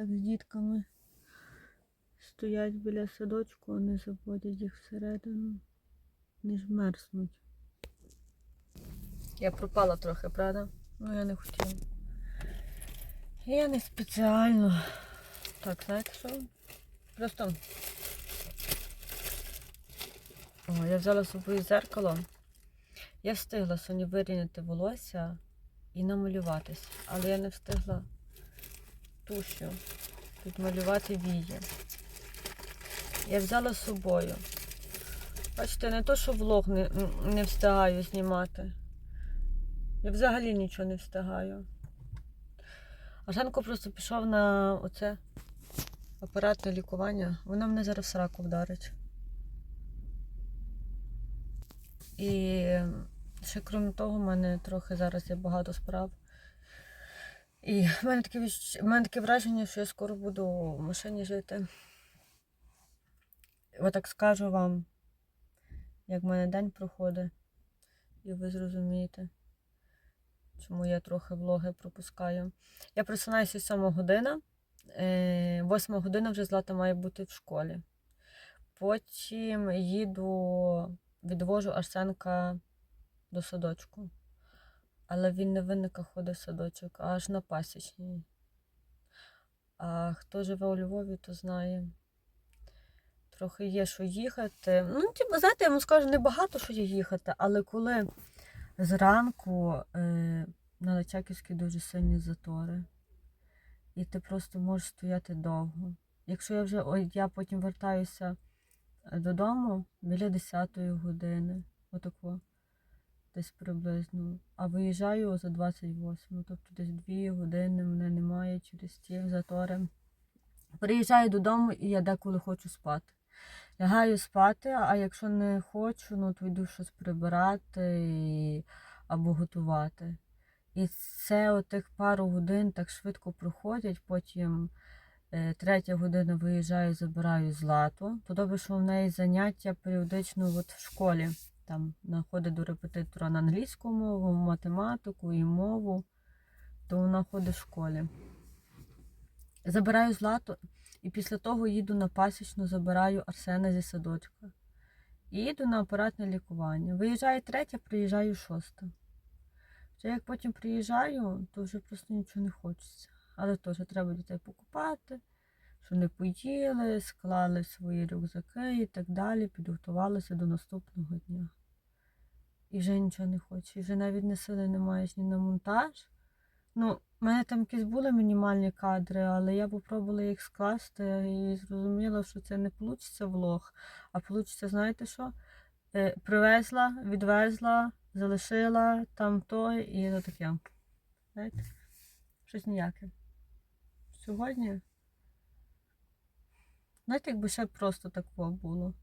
так з дітками стоять біля садочку, вони заводять їх всередину. Не ж мерзнуть. Я пропала трохи, правда? Ну я не хотіла. Я не спеціально. Так, знаєте що? Просто. О, я взяла з собою зеркало. Я встигла сьогодні вирівняти волосся і намалюватись, але я не встигла тушу підмалювати вії. Я взяла з собою. Бачите, не то, що влог не, не встигаю знімати. Я взагалі нічого не встигаю. А Жанко просто пішов на оце апаратне лікування. Вона мене зараз в сраку вдарить. І ще крім того, в мене трохи зараз є багато справ. І в мене таке, в мене таке враження, що я скоро буду в машині жити. Отак скажу вам, як в мене день проходить, і ви зрозумієте, чому я трохи влоги пропускаю. Я просинаюся 7 година. 8 година вже Злата має бути в школі. Потім їду, відвожу Арсенка до садочку. Але він не винника ходить в садочок, аж на пасічній. А хто живе у Львові, то знає. Трохи є, що їхати. Ну, типу, знаєте, я вам скажу, не багато що є їхати, але коли зранку е, на Личаківській дуже сильні затори, і ти просто можеш стояти довго. Якщо я вже ой, я потім вертаюся е, додому біля 10 години, отако, десь приблизно, а виїжджаю за 28, тобто десь 2 години мене немає через ті затори. Приїжджаю додому і я деколи хочу спати. Лягаю спати, а якщо не хочу, ну то йду щось прибирати і... або готувати. І це отих пару годин так швидко проходять, потім е, третя година виїжджаю, забираю злату. Добре, що в неї заняття періодично от в школі. Там ходить до репетитора на англійську мову, математику і мову, то вона ходить в школі. Забираю злату і після того їду на пасічну, забираю Арсена зі садочка. І їду на апаратне лікування. Виїжджає третя, приїжджаю шоста. Вже як потім приїжджаю, то вже просто нічого не хочеться. Але теж треба дітей покупати, що не поїли, склали свої рюкзаки і так далі, підготувалися до наступного дня. І вже нічого не хоче. І вже навіть не сили не маєш ні на монтаж. Ну, в мене там якісь були мінімальні кадри, але я попробувала їх скласти і зрозуміла, що це не вийде влог, а вийде, знаєте що? Е, Привезла, відвезла, залишила там то і таке. Знаєте? Щось ніяке. Сьогодні. Знаєте, якби ще просто такого було.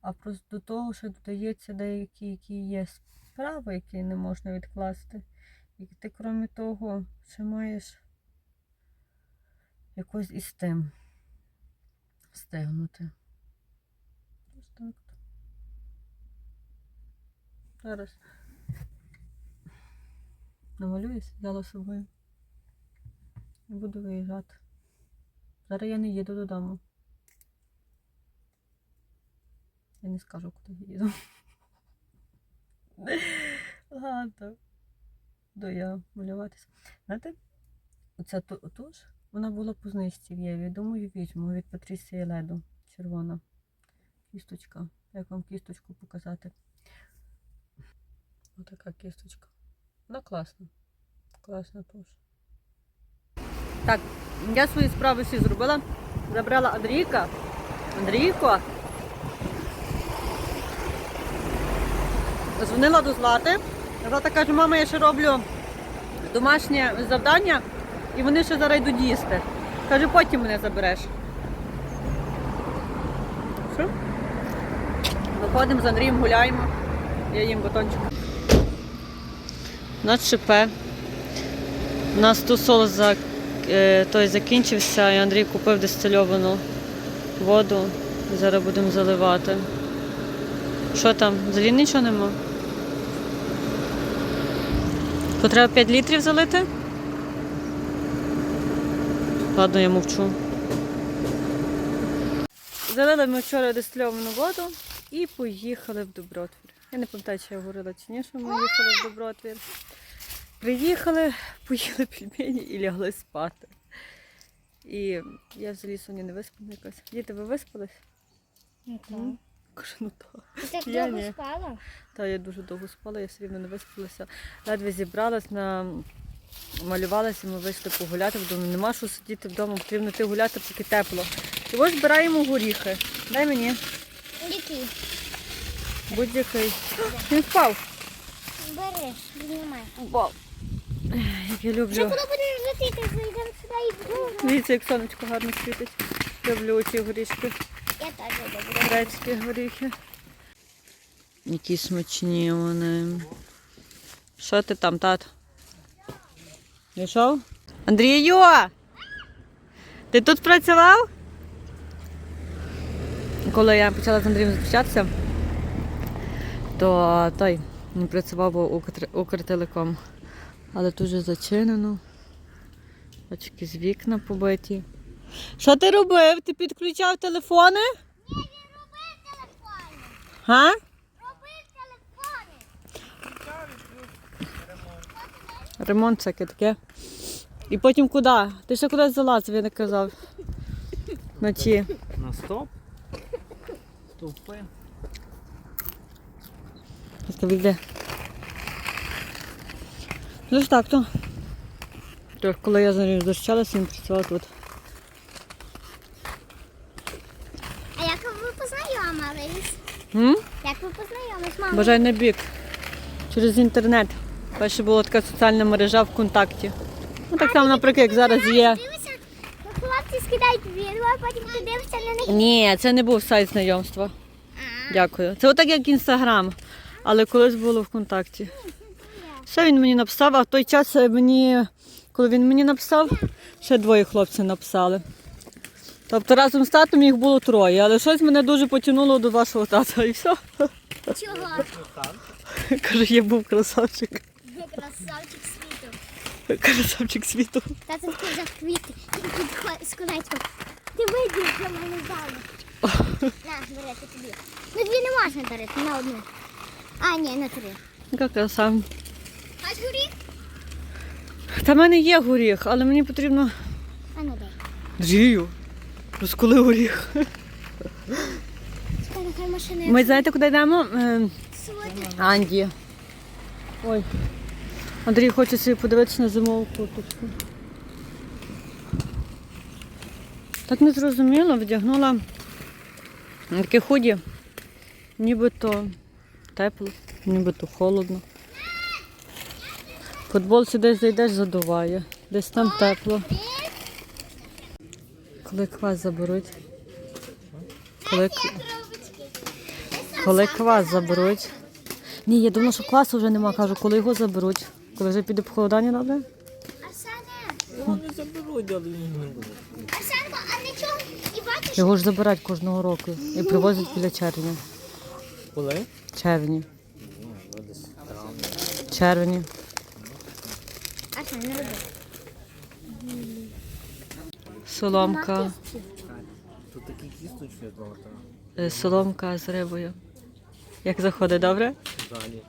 А просто до того, що додається деякі, які є справи, які не можна відкласти. І ти, крім того, ще маєш якось із тим встигнути. Ось так. Зараз намалююсь, взяла собою. І буду виїжджати. Зараз я не їду додому. Я не скажу, куди їду. Ладно. Буду я малюватися. Знаєте, оця ту- туш, вона була по знижці в Єві. Думаю, візьму від Патрісії Леду. Червона. Кісточка. Як вам кісточку показати? Отака кісточка. Вона класна. Класна туш. Так, я свої справи всі зробила. Забрала Андрійка. Андрійко. Дзвонила до Злати. Злата каже, мама, я ще роблю домашнє завдання, і вони ще зараз йдуть їсти. Каже, потім мене забереш. Що? Виходимо з Андрієм, гуляємо. Я їм батончик. У нас ЧП. У нас тусол за, е, той закінчився, і Андрій купив дистильовану воду. Зараз будемо заливати. Що там? Взагалі нічого нема? То треба 5 літрів залити? Ладно, я мовчу. Залили ми вчора дистильовану воду і поїхали в Добротвір. Я не пам'ятаю, чи я говорила чи ні, що ми їхали в Добротвір. Приїхали, поїли пельмені і лягли спати. І я взагалі сьогодні не виспана якась. Діти, ви виспались? М? Кажу, ну так. Ти так Я довго ні. спала? Та я дуже довго спала, я все рівно не виспалася. Ледве зібралась, на... малювалася, ми вийшли погуляти вдома. Нема що сидіти вдома, потрібно йти гуляти, поки тепло. І ось збираємо горіхи. Дай мені Який? будь-який. Він впав. Береш, знімай. Впав. Як я Вже люблю. коли будеш летіти, зайдемо сюди і будемо. Дивіться, як сонечко гарно світить. Люблю ці горішки, Я теж люблю. грецькі горіхи. Які смачні вони. Що ти там, тат? Пішов? Андрію! Ти тут працював? Коли я почала з Андрієм зустрічатися, то той не працював бо Укртелеком. Але тут вже зачинено. Очки з вікна побиті. Що ти робив? Ти підключав телефони? Ні, він робив телефони. Га? Робив телефони. Ремонт всяке таке. І потім куди? Ти ще кудись залазив, я не казав. Вночі. На стоп. Стовпи. Ось йде. Ну ж так, то. Коли я з ним зустрічалася, він працював тут. А як ви познайомились? М? Як ви познайомились, мама? Бажай на бік. Через інтернет. Перше була така соціальна мережа ВКонтакті. Ну так само, наприклад, як зараз є. Дивися, хлопці скидають відео, а потім ти дивишся на них. Ні, це не був сайт знайомства. Дякую. Це отак як інстаграм, але колись було ВКонтакті. Все він мені написав, а в той час мені, коли він мені написав, ще двоє хлопців написали. Тобто разом з татом їх було троє, але щось мене дуже потягнуло до вашого тата і все. Чого? Каже, я був красавчик. Красавчик світу. Красавчик світу. Та це взяв квіти. І з колечком. Ти вийдеш для мене залу. На, бери, тобі. Ну дві не можна дарити, на одну. А, ні, на три. Яка краса. А горіх? Та в мене є горіх, але мені потрібно. А ну дай. Джію. Розколи горіх. Ми знаєте, куди йдемо? Е, Анді. Ой. Андрій хоче собі подивитися на зимову курточку. Так не зрозуміло, вдягнула таке худі. Нібито тепло, нібито холодно. Футболці десь зайдеш, задуває, десь там тепло. Коли квас заберуть. Коли, коли квас заберуть. Ні, я думала, що квасу вже нема, кажу, коли його заберуть. Коли вже піде похолодання добре? Арсене, Вони заберуть, але він не буде. Арсенко, а нічого? І бачиш? Його ж забирають кожного року і привозять біля червня. Коли? Червні. Ну. Червні. Арсен, не роби. Соломка. Тут такі кісточки трохи. е, Соломка з рибою. Як заходить, добре? Далі.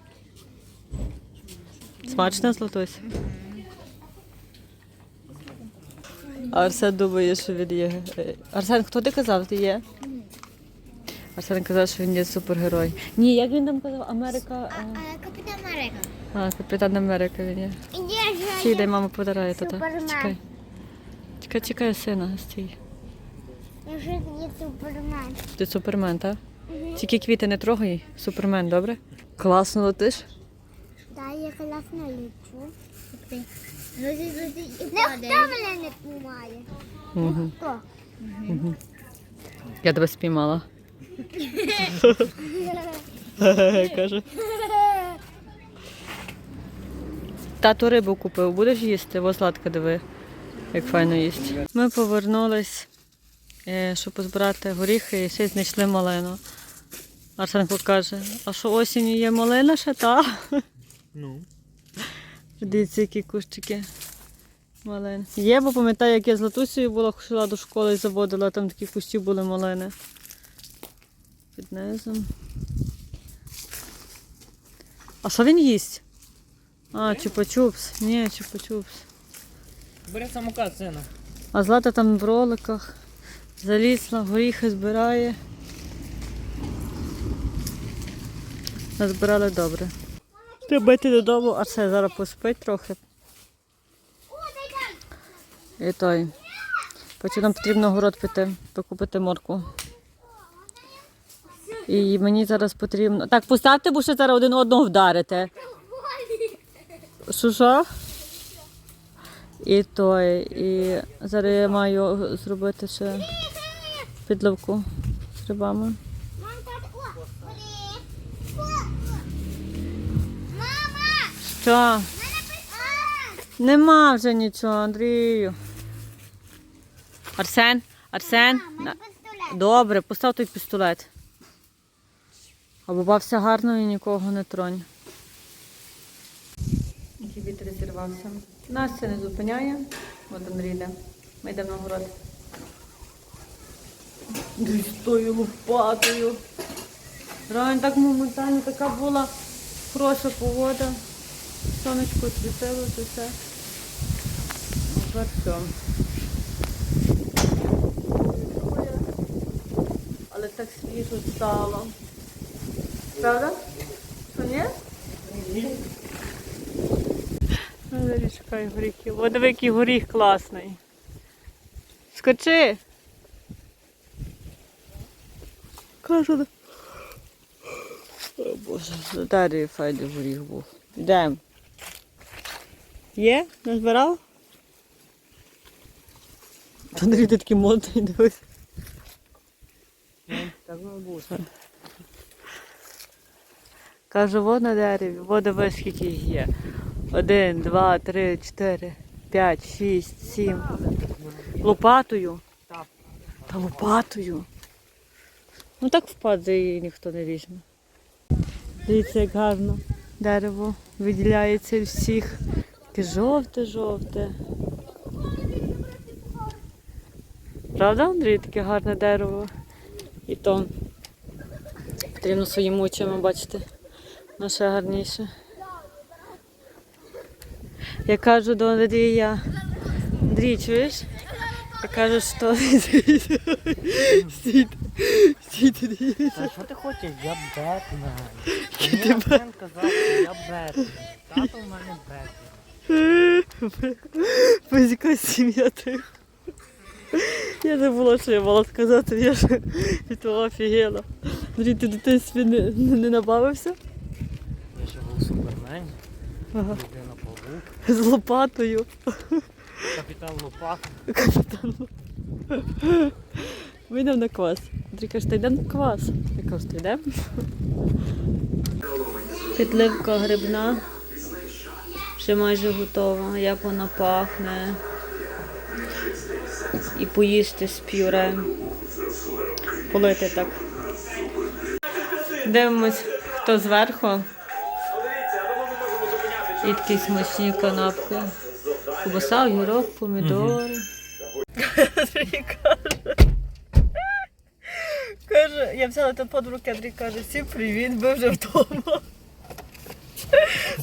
Смачно, Златусь? А Арсен думає, що він є. е, Арсен, хто ти казав, ти є? Арсен казав, що він є супергерой. Ні, як він там казав? Америка. А, а, Капітан Америка. А, капітан Америка він є. Є же. Стій, дай мама. Супермен. Чекай. Чекай, чекай, сина, стій. Вже є супермен. Ти супермен, так? Тільки квіти не трогай, супермен, добре? Класно летиш. Да, я класно лечу. Не хто мене не тримає? Угу. Хто? Я тебе спіймала. Каже. Тато рибу купив, будеш їсти? Во сладка диви, як файно їсть. Ми повернулись, е, щоб позбирати горіхи і ще знайшли малину. Арсенко каже, а що осінню є малина ще та? Ну. Дивіться, які кущики. Малин. Є, бо пам'ятаю, як я з Латусею була, йшла до школи і заводила, там такі кущі були малини. Під низом. А що він їсть? А, чупа-чупс. Ні, чупа-чупс. Бери самокат, сина. А Злата там в роликах залізла, горіхи збирає. Назбирали добре. Треба йти додому, а це зараз поспить трохи. І той. Потім нам потрібно город піти, покупити морку. І мені зараз потрібно. Так, поставте, бо ще зараз один одного вдарите. Що що? І той. І зараз я маю зробити ще підливку з. Мама! Що? А! Нема вже нічого, Андрію. Арсен, Арсен. Добре, постав той пістолет. Обувався гарно і нікого не тронь. Який вітер зірвався. Нас це не зупиняє. От Андрій йде. Ми йдемо на город. Десь тою лопатою. Реально так моментально така була хороша погода. Сонечко світило, це все. Тепер все. Але так свіжо стало. Правда? Що ні? Ну, чекай горіхів. О, диви, який горіх класний. Скочи. Кажу. О, Боже, далі файний горіх був. Йдемо. Є? Назбирав? Андрій, ти такий модний, дивись. Так воно було. Кажу, во на дереві, во дивись, скільки є. Один, два, три, чотири, п'ять, шість, сім. Лопатою. Та лопатою. Ну так впаде і ніхто не візьме. Дивіться, як гарно. Дерево виділяється всіх. Таке жовте-жовте. Правда, Андрій, таке гарне дерево? І то потрібно своїми очима бачити. Наше гарніше. Я кажу до Андрія, Андрій, чуєш? Я кажу, що стійте, стійте. Та що ти хочеш? Я Бетмен. Мені Арсен казав, що я Бетмен. Тато в мене Бетмен. Физика сім'я тих. Я не була, що я мала сказати, я ж від того офігела. Андрій, ти дитинстві не, не, набавився? Я ще був супермен, Ага. людина З лопатою. капітан Лопат. Капітан. Ми йдемо на квас. Андрій каже, та йдемо на квас. Я кажу, то йдемо. Підливка грибна. Вже майже готова. Як вона пахне. І поїсти з пюре. Полити так. Дивимось, хто зверху. І такі смачні канапки. Кубаса, огірок, помідори. Каже, я взяла телефон в руки, Андрій каже, всім привіт, ви вже вдома.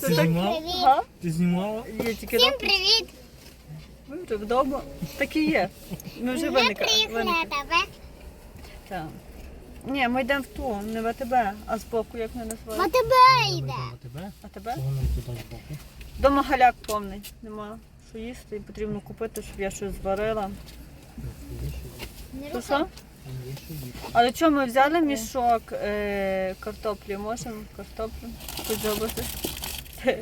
Ти знімав? Ага, Ти знімала? є тільки Всім привіт! ви вже вдома. Так і є. Ми вже Ми тебе. Так. Ні, ми йдемо в ту, не в АТБ, а збоку, як не На називають. тебе йде. А тебе? А тебе? Чого нам туди? Дома галяк повний. Нема що їсти і потрібно купити, щоб я щось зварила. Не То що? Але що ми взяли мішок е, картоплі? Можемо картоплю подзобити? Як,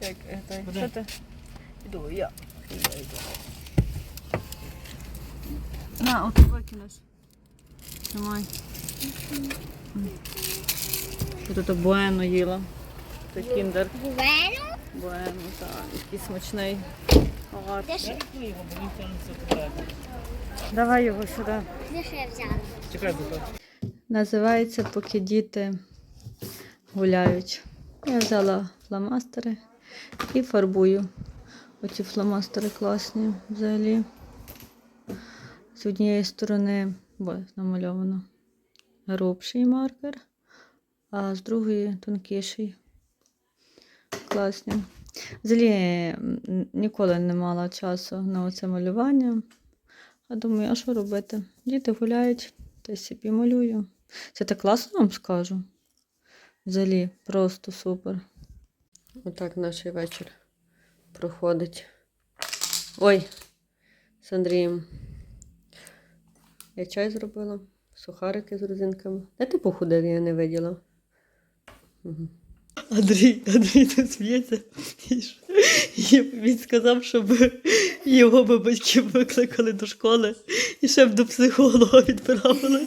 е, той, Куди? Що ти? Іду, я. Я йду. На, от викинеш. Тримай. Я тут буено їла. Це кіндер. Бувено? Буено, так. Який смачний. Бо. Давай його сюди. Чекай, будь. Називається Поки діти гуляють. Я взяла фломастери і фарбую. Оці фломастери класні взагалі. З однієї сторони ось, намальовано грубший маркер, а з другої тонкіший. Класні. Взагалі ніколи не мала часу на оце малювання. А думаю, а що робити? Діти гуляють, та собі малюю. Це так класно вам скажу. Взагалі, просто супер. Отак наш вечір проходить. Ой, з Андрієм. Я чай зробила, сухарики з родзинками. Де ти похудив, я не виділа. Угу. Андрій, Андрій тут сміється. Він сказав, щоб його би батьки викликали до школи і ще б до психолога відправили.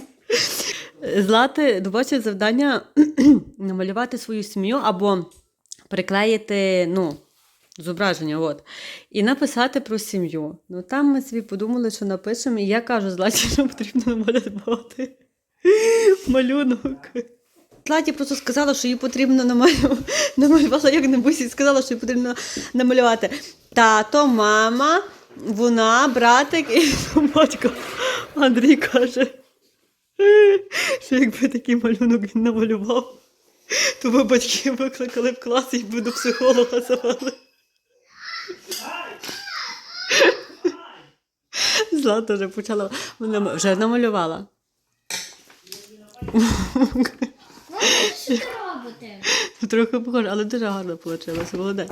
Злати добачить завдання намалювати свою сім'ю або приклеїти ну, зображення, от, і написати про сім'ю. Ну там ми собі подумали, що напишемо, і я кажу, Златі, що потрібно намалювати малюнок. Златі просто сказала, що їй потрібно намалювати. Намалювала як-небудь і сказала, що їй потрібно намалювати тато, мама, вона, братик і батько. Андрій каже, що якби такий малюнок він намалював, то би батьки викликали в клас і би до психолога завели. Злата вже почала, вона вже намалювала. Ну, що робите? Трохи похоже, але дуже гарно вийшло, молодець.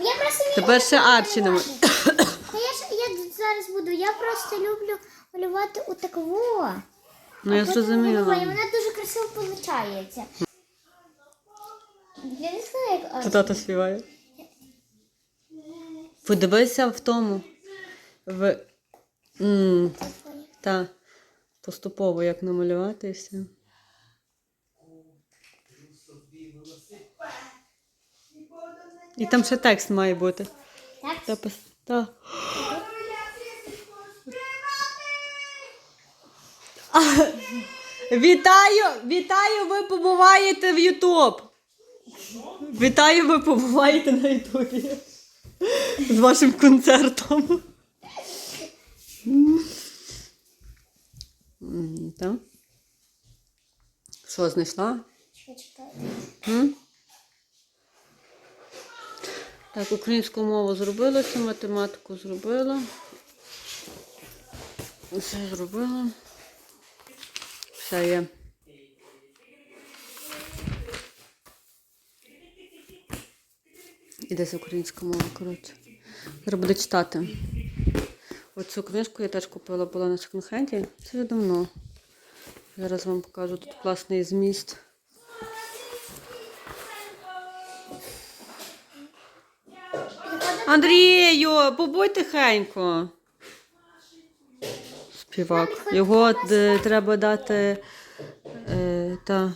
Я просто не Тепер ще Арчі нам. Та я ж я зараз буду. Я просто люблю малювати у такого. Ну я зрозуміла. Вона дуже красиво виходить. Я не знаю, як Арчі. тато співає? Подивися в тому. В... М, та, поступово як намалювати і все. І там ще текст має бути. Так? Та, пос- та. А, Вітаю! Вітаю! Ви побуваєте в Ютуб! Вітаю, ви побуваєте на Ютубі з вашим концертом. Так. Що, знайшла? М? Так, українську мову зробила, цю математику зробила. Все зробила. Все є. І десь українська мова, коротше. Зараз буду читати. Оцю книжку я теж купила, була на секонд-хенді. Це вже давно. Зараз вам покажу тут класний зміст. Андрію, побудь тихенько. Співак. Його е, треба дати. Е, та,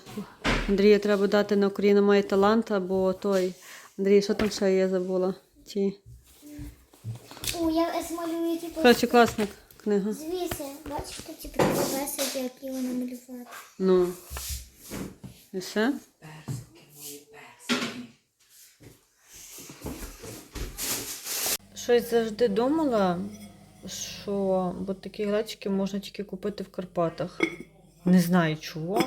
Андрія треба дати на Україна має талант, або той. Андрій, що там ще є, забула? Ті. О, я змалюю типу. Коротше, класна книга. Звіси, бачите, типу веселі, як його намалювати. Ну. І все? Щось завжди думала, що бо такі глечики можна тільки купити в Карпатах. Не знаю чого.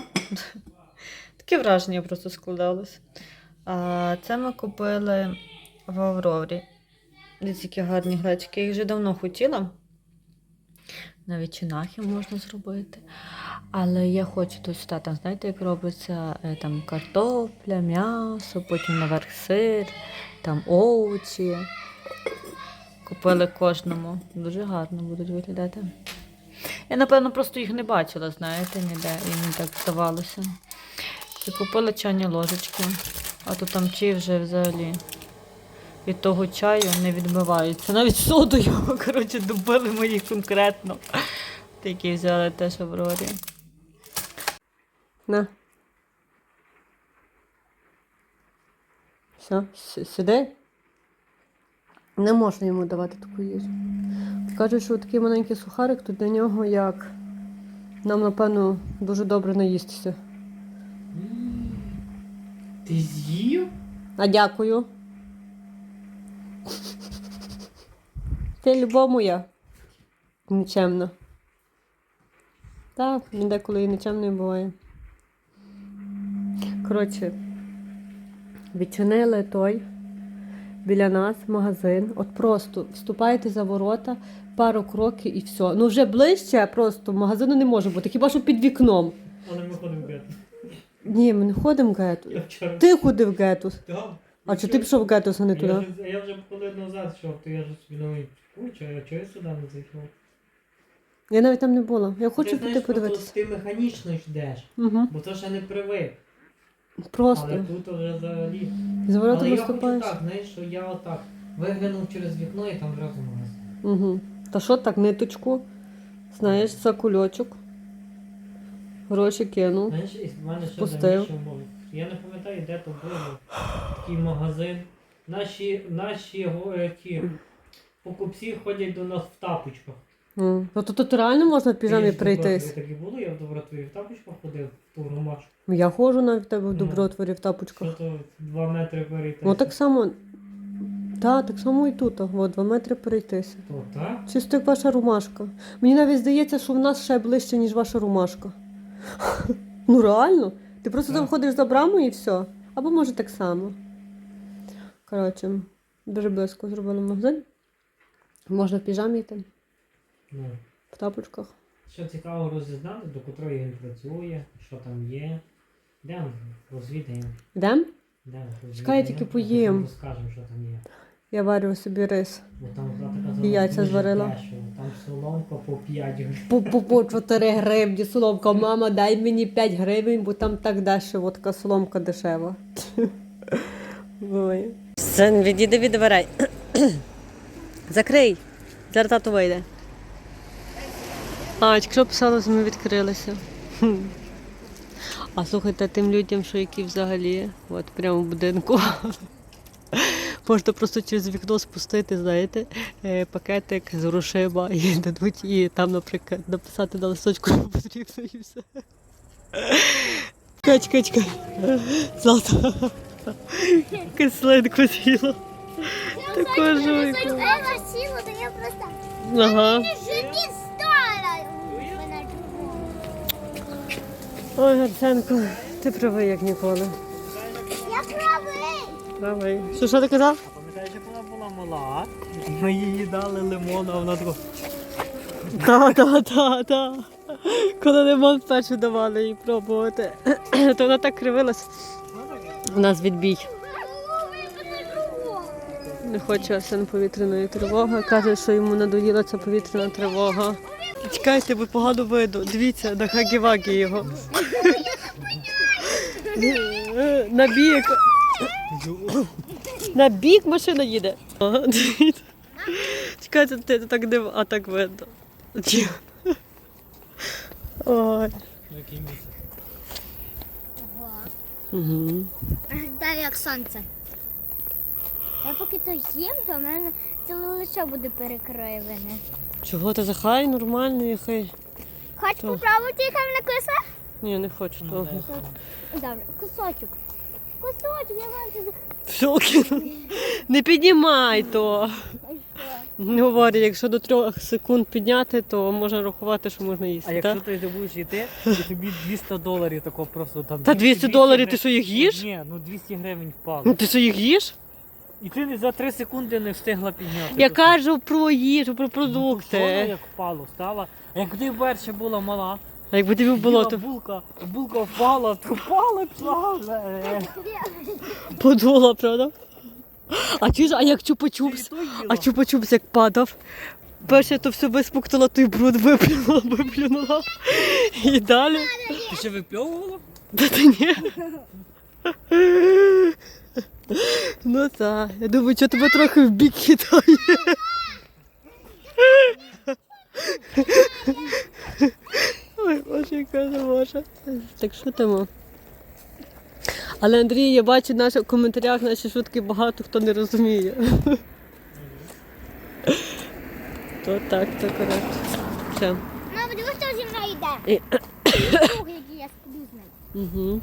Таке враження просто складалось. А це ми купили в Аврорі. Дивіться, які гарні глечики. Я їх вже давно хотіла. Навіть чинахи можна зробити. Але я хочу тут стати, там, знаєте, як робиться е, там картопля, м'ясо, потім наверх сир, там овочі. Купили кожному. Дуже гарно будуть виглядати. Я, напевно, просто їх не бачила, знаєте, ніде, і мені так здавалося. І купила чайні ложечки, а то там ті вже взагалі від того чаю не відмиваються. Навіть содою, коротше, добили мої конкретно. Такі взяли теж Аврорі. На. Все, сиди. Не можна йому давати таку їжу. Кажуть, що такий маленький сухарик, то для нього як нам, напевно, дуже добре наїстися. Ти з'їв? А дякую. Це любов моя. Нічемна. Так, він деколи і нічемною буває. Коротше, відчинили той біля нас магазин. От просто вступаєте за ворота, пару кроків і все. Ну вже ближче просто магазину не може бути, хіба що під вікном. Але ми ходимо в гетто. Ні, ми не ходимо в. Я вчора. Ти ходив в гетус. Так. А чи ти пішов в гетус, а не Я туди? вже, я вже коли назад йшов, то я ж собі думаю, куча, а чого я сюди не зайшов? Я навіть там не була. Я хочу ти, піти знаєш, подивитися. Ти механічно йдеш, Угу. бо то ще не привик. Просто. Але тут вже взагалі. З Але я хочу так, знаєш, що я отак виглянув через вікно і там одразу магазин. Угу. Та що так, ниточку? Знаєш, за кульочок. Гроші кинув. Знаєш, і в мене ще Спустив. Я не пам'ятаю, де то було. Такий магазин. Наші, наші ті покупці ходять до нас в тапочках. Ну то тут реально можна в піжамі прийтись. Так і було, я в Добротові в тапочках ходив, в ту ромашку. Я ходжу навіть в тебе в Ну. добротворі в Що тапочках. то 2 метри перейти. Ну так само. Так, так само і тут. О, два метри перейтися. То так? Чисто як ваша ромашка. Мені навіть здається, що в нас ще ближче, ніж ваша ромашка. Ну реально. Ти просто Так. там ходиш за браму і все. Або може так само. Коротше, дуже близько зробили магазин. Можна в піжамі йти, Ну. в тапочках. Що цікаво розізнати, до котрої він працює, що там є. Йдемо, розвідаємо. Йдемо? Йдемо, Чекай, я тільки поїм. потім Розкажемо, що там є. Я варю собі рис. Бо там та така І яйця дуже зварила. дешево. Там соломка по 5 гривень. По, по, по 4 гривні соломка. Мама, дай мені 5 гривень, бо там так дешево, така соломка дешева. Ой. Син, відійди від дверей. Закрий. Зараз тато вийде. А, якщо писало, що ми відкрилися. А слухайте, тим людям, що які взагалі, от прямо в будинку. Можна просто через вікно спустити, знаєте, е, пакетик з грошима і дадуть, і там, наприклад, написати на листочку, що потрібно і все. Кач, качка. Злата. Кислинку з'їла. Таку жуйку. Ева сіла, то я просто Ага. Ой, Арсенко, ти правий, як ніколи. Я правий. Правий. Що, що ти казав? Пам'ятаєш, як вона була мала? Ми їй дали лимон, а вона така. Так, так, так, так. Коли лимон перший давали їй пробувати, то вона так кривилась. У нас відбій. Не хоче Арсен повітряної тривоги. Каже, що йому надоїла ця повітряна тривога. Чекайте, бо погано видно. Дивіться, на хагі-вагі його. На бік. На бік машина їде. Чекайте, ти так див, а так видно. Ой. Угу. Так, як сонце. Я поки то їм, то в мене ціле лице буде перекривлене. Чого ти захай нормальний, хай. Хоч То. попробувати, яка вона коса? Ні, не хочу Ну, того. Добре, кусочок. Кусочок, я вам це Все, не піднімай то. Говорю, якщо до трьох секунд підняти, то можна рахувати, що можна їсти. А якщо ти не будеш йти, то тобі 200 доларів тако просто там. Та 200 доларів ти що їх їш? Ні, ну 200 гривень Ну ти що їх їш? І ти за 3 секунди не встигла підняти. Я кажу про їжу, про? Ну, продукти. як впало, стала. Як ти перше була мала, А якби тобі було, то булка, булка впала, то впала, пішла. Подула, правда? А чи ж, а як Ти і чупа-чупс? то їла. А чупа-чупс як падав. Перше то все висмоктала, той бруд виплюнула, виплюнула. І далі. Ти ще випльовувала? Та ти ні. Ну так. Я думаю, що тебе трохи в бік хитає. Ой, боже, яка не. Так що там? Але Андрій, я бачу наші в коментарях наші шутки багато хто не розуміє. То так, то коротше. Все. Мама, диви, що зі мною йде. І- Друг, який я сплю. Угу.